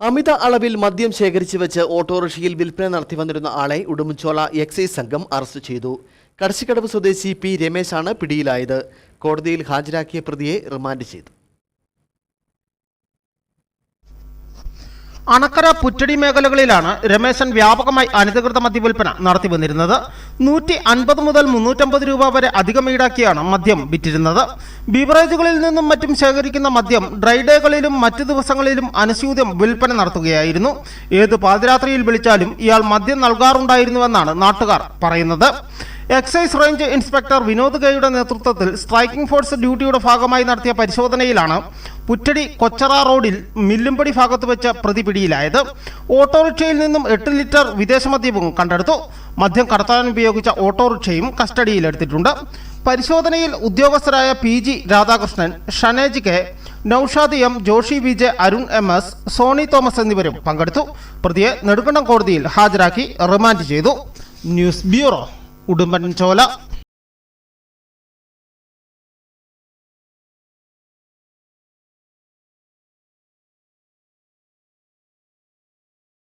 അമിത അളവിൽ മദ്യം ശേഖരിച്ചു വെച്ച് ഓട്ടോറിക്ഷയിൽ വിൽപ്പന നടത്തി വന്നിരുന്ന ആളെ ഉടുമ്പൻചോല എക്സൈസ് സംഘം അറസ്റ്റ് ചെയ്തു. കടശിക്കടവ് സ്വദേശി പി രമേശാണ് പിടിയിലായത്. കോടതിയിൽ ഹാജരാക്കിയ പ്രതിയെ റിമാൻഡ് ചെയ്തു. അണക്കര പുറ്റടി മേഖലകളിലാണ് രമേശൻ വ്യാപകമായി അനധികൃത മദ്യവിൽപ്പന നടത്തി വന്നിരുന്നത്. നൂറ്റി അൻപത് മുതൽ മുന്നൂറ്റമ്പത് രൂപ വരെ അധികം ഈടാക്കിയാണ് മദ്യം വിറ്റിരുന്നത്. ബീവറേജുകളിൽ നിന്നും മറ്റും ശേഖരിക്കുന്ന മദ്യം ഡ്രൈഡേകളിലും മറ്റ് മറ്റു ദിവസങ്ങളിലും അനുസ്യൂതം വിൽപ്പന നടത്തുകയായിരുന്നു. ഏത് പാതിരാത്രിയിൽ വിളിച്ചാലും ഇയാൾ മദ്യം നൽകാറുണ്ടായിരുന്നുവെന്നാണ് നാട്ടുകാർ പറയുന്നത്. എക്സൈസ് റേഞ്ച് ഇൻസ്പെക്ടർ വിനോദ് ഗയുടെ നേതൃത്വത്തിൽ സ്ട്രൈക്കിംഗ് ഫോഴ്സ് ഡ്യൂട്ടിയുടെ ഭാഗമായി നടത്തിയ പരിശോധനയിലാണ് പുറ്റടി കൊച്ചറ റോഡിൽ മില്ലുംപടി ഭാഗത്ത് വെച്ച് പ്രതി പിടിയിലായത്. ഓട്ടോറിക്ഷയിൽ നിന്നും എട്ട് ലിറ്റർ വിദേശ മദ്യവും കണ്ടെടുത്തു. മദ്യം കടത്താൻ ഉപയോഗിച്ച ഓട്ടോറിക്ഷയും കസ്റ്റഡിയിലെടുത്തിട്ടുണ്ട്. പരിശോധനയിൽ ഉദ്യോഗസ്ഥരായ P G Radhakrishnan Shanej K Noushad M Joshi V J Arun M S Soni Thomas എന്നിവരും പങ്കെടുത്തു. പ്രതിയെ നെടുങ്കണ്ടം കോടതിയിൽ ഹാജരാക്കി റിമാൻഡ് ചെയ്തു. News bureau Udumbanchola